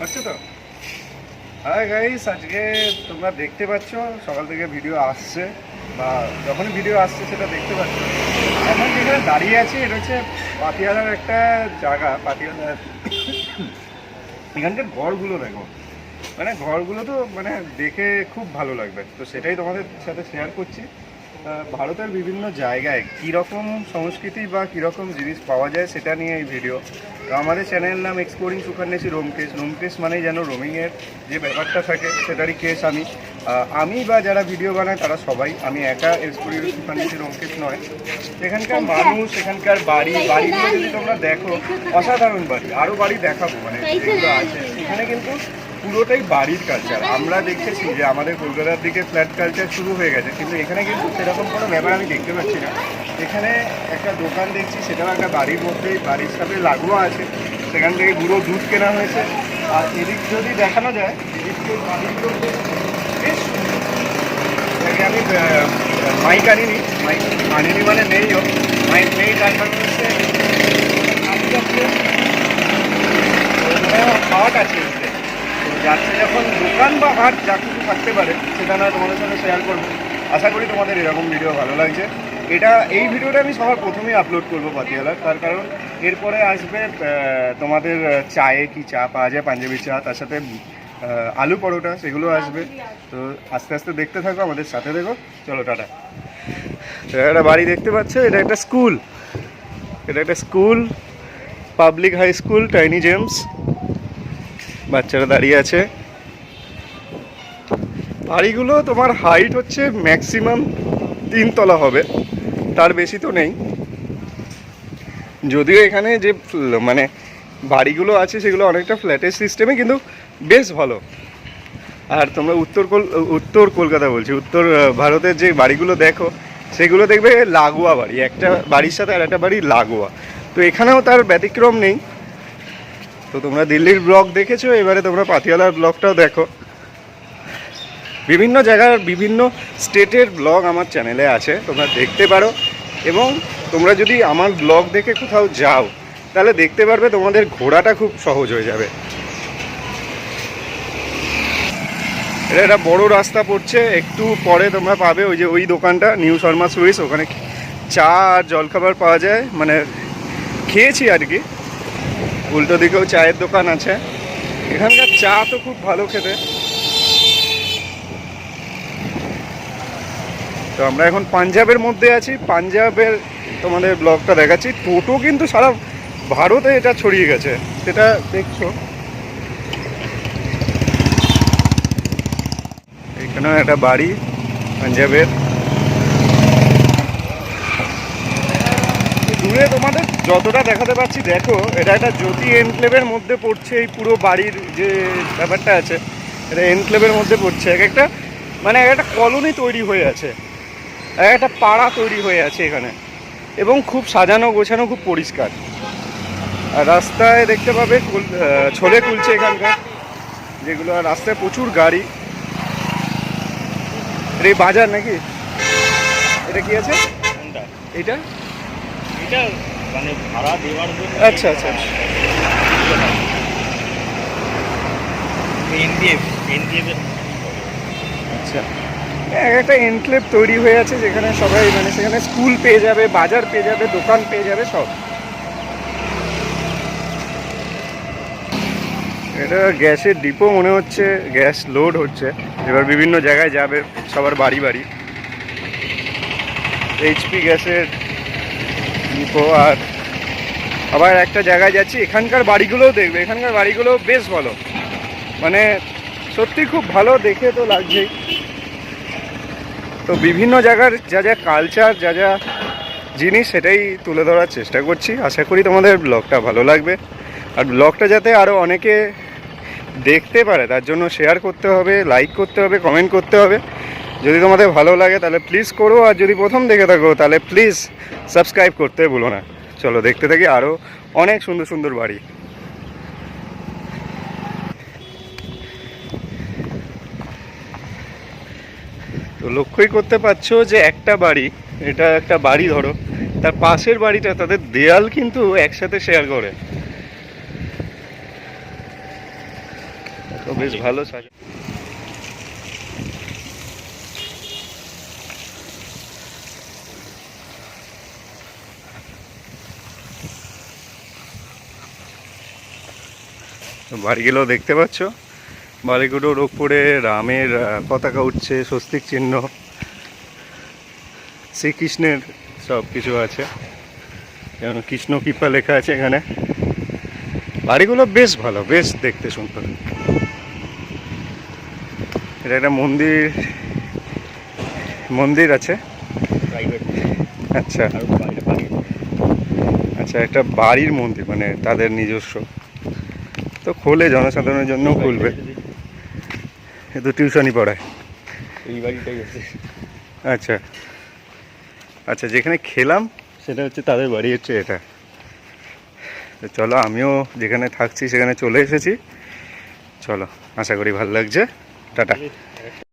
হচ্ছে তো? হ্যাঁ গাইস আজকে তোমরা দেখতে পাচ্ছ, সকাল থেকে ভিডিও আসছে, বা যখনই ভিডিও আসছে সেটা দেখতে পাচ্ছ। এখন যেখানে দাঁড়িয়ে আছি, এটা হচ্ছে পাতিয়ালার একটা জায়গা, পাতিয়ালার এখানকার ঘরগুলো দেখো। মানে ঘরগুলো তো মানে দেখে খুব ভালো লাগবে। তো সেটাই তোমাদের সাথে শেয়ার করছি। ভারতের বিভিন্ন জায়গায় কীরকম সংস্কৃতি বা কীরকম জিনিস পাওয়া যায় সেটা নিয়ে এই ভিডিও তো আমাদের চ্যানেলের নাম এক্সপ্লোরিং সুখান্নেসি রোমকেশ রোমকেশ মানেই যেন রোমিংয়ের যে ব্যাপারটা থাকে সেটারই কেস আমি। আমি বা যারা ভিডিও বানায় তারা সবাই। আমি একা এক্সপ্লোরিং সুখান্নেসি রোমকেশ নয়। এখানকার মানুষ এখানকার বাড়ি বাড়িগুলো যদি তোমরা দেখো অসাধারণ বাড়ি। আরও বাড়ি দেখাবো। মানে আছে এখানে কিন্তু পুরোটাই বাড়ির কালচার আমরা দেখেছি যে আমাদের কলকাতার দিকে ফ্ল্যাট কালচার শুরু হয়ে গেছে, কিন্তু এখানে কিন্তু সেরকম কোনো ব্যাপার আমি দেখতে পাচ্ছি না। এখানে একটা দোকান দেখছি, সেটাও একটা বাড়ির মধ্যেই, বাড়ির সাথে লাগোয়া আছে। সেখান থেকে গুঁড়ো দুধ কেনা হয়েছে। আর এদিক যদি দেখানো যায়, এদিক থেকে বাড়িগুলো বেশ আমি মাইক আনিনি মাইক আনিনি মানে নেইও মাইক নেই তার কারণ হচ্ছে আমি আছে। যাচ্ছে যখন দোকান বা হাট যা কিছু থাকতে পারে, সেটা না তোমাদের সাথে শেয়ার করব। আশা করি তোমাদের এরকম ভিডিও ভালো লাগছে। এটা, এই ভিডিওটা আমি সবার প্রথমেই আপলোড করব পাতিয়ালার তার কারণ এরপরে আসবে তোমাদের চায়ে কি চা পাওয়া যায় পাঞ্জাবি চা, তার সাথে আলু পরোটা, সেগুলো আসবে। তো আস্তে আস্তে দেখতে থাকো, আমাদের সাথে দেখো। চলো, টাটা। একটা বাড়ি দেখতে পাচ্ছ, এটা একটা স্কুল এটা একটা school public high school tiny gems বাচ্চারা দাঁড়িয়ে আছে। বাড়িগুলো তোমার হাইট হচ্ছে ম্যাক্সিমাম তিনতলা হবে, তার বেশি তো নেই। যদিও এখানে যে মানে বাড়িগুলো আছে সেগুলো অনেকটা ফ্ল্যাটের সিস্টেমে কিন্তু বেশ ভালো। আর তোমরা উত্তর কল উত্তর কলকাতা বলছি, উত্তর ভারতের যে বাড়িগুলো দেখো, সেগুলো দেখবে লাগোয়া বাড়ি, একটা বাড়ির সাথে আর একটা বাড়ি লাগোয়া। তো এখানেও তার ব্যতিক্রম নেই। তো তোমরা দিল্লির ব্লগ দেখেছ, এবারে তোমরা পাতিয়ালার ব্লগটাও দেখো। বিভিন্ন জায়গার, বিভিন্ন স্টেটের ব্লগ আমার চ্যানেলে আছে, তোমরা দেখতে পারো। এবং তোমরা যদি আমার ব্লগ দেখে কোথাও যাও, তাহলে দেখতে পারবে তোমাদের ঘোরাটা খুব সহজ হয়ে যাবে। এটা একটা বড় রাস্তা পড়ছে, একটু পরে তোমরা পাবে ওই যে ওই দোকানটা, নিউ শর্মা সুইস ওখানে চা আর জলখাবার পাওয়া যায়। মানে খেয়েছি আর কি। উল্টো দিকেও চায়ের দোকান আছে। এখানকার চা তো খুব ভালো খেতে। তো আমরা এখন পাঞ্জাবের মধ্যে আছি। পাঞ্জাবের তোমাদের ব্লগটা দেখাচ্ছি। টোটো কিন্তু সারা ভারতে এটা ছড়িয়ে গেছে। সেটা দেখছ। এখানেও একটা বাড়ি, পাঞ্জাবের। দূরে তোমাদের যতটা দেখাতে পাচ্ছি দেখো এটা একটা জ্যোতি এনক্লেভের মধ্যে পড়ছে এই পুরো বাড়ির যে ব্যাপারটা আছে এটা এনক্লেভের মধ্যে পড়ছে। এক একটা মানে এক একটা কলোনি তৈরি হয়ে আছে এক একটা পাড়া তৈরি হয়ে আছে এখানে। এবং খুব সাজানো গোছানো খুব পরিষ্কার। আর রাস্তায় দেখতে পাবে ছোলে কুলছে এখানকার যেগুলো আর রাস্তায় প্রচুর গাড়ি। এই বাজার নাকি? এটা কি আছে? এটা? এটা মানে ভাড়া দেওয়ার জন্য আচ্ছা, আচ্ছা। এনডিএফ আচ্ছা। এক একটা এনক্লেভ তৈরি হয়ে আছে যেখানে সবাই মানে সেখানে স্কুল পেয়ে যাবে বাজার পেয়ে যাবে দোকান পেয়ে যাবে সব। এটা গ্যাসের ডিপো মনে হচ্ছে গ্যাস লোড হচ্ছে। এবার বিভিন্ন জায়গায় যাবে সবার বাড়ি বাড়ি। এইচপি গ্যাসের ডিপো আর আবার একটা জায়গায় যাচ্ছি, এখানকার বাড়িগুলোও দেখবে, এখানকার বাড়িগুলো বেশ ভালো। মানে সত্যি খুব ভালো দেখে তো লাগছেই তো বিভিন্ন জায়গার যা যা কালচার যা যা জিনিস সেটাই তুলে ধরার চেষ্টা করছি। আশা করি তোমাদের ব্লগটা ভালো লাগবে। আর ব্লগটা যাতে আরও অনেকে দেখতে পারে, তার জন্য শেয়ার করতে হবে লাইক করতে হবে কমেন্ট করতে হবে। যদি তোমাদের ভালো লাগে তাহলে প্লিজ করো, আর যদি প্রথম দেখে থাকো, তাহলে প্লিজ সাবস্ক্রাইব করতে ভুলো না। চলো দেখতে থাকি আরও অনেক সুন্দর সুন্দর বাড়ি। তো লক্ষ্যই করতে পারছ যে একটা বাড়ি, এটা একটা বাড়ি ধরো, তার পাশের বাড়িটা তাদের দেয়াল কিন্তু একসাথে শেয়ার করে। তো বেশ ভালো সাজা বাড়িগুলো দেখতে পাচ্ছ। বাড়িগুলোর ওপরে রামের পতাকা উঠছে স্বস্তিক চিহ্ন। শ্রীকৃষ্ণের সব কিছু আছে। যেমন কৃষ্ণ কৃপা লেখা আছে এখানে। বাড়িগুলো বেশ ভালো বেশ দেখতে সুন্দর। এটা একটা মন্দির মন্দির আছে। আচ্ছা। আচ্ছা একটা বাড়ির মন্দির মানে তাদের নিজস্ব। তো খোলে জনসাধারণের জন্য খুলবে। এ তো টিউশনই পড়ায়। এই বাড়িটাই আছে আচ্ছা। আচ্ছা যেখানে খেলাম সেটা হচ্ছে তাদের বাড়ি হচ্ছে এটা। তো চলো আমিও যেখানে থাকছি সেখানে চলে এসেছি। চলো আশা করি ভালো লাগছে। টাটা।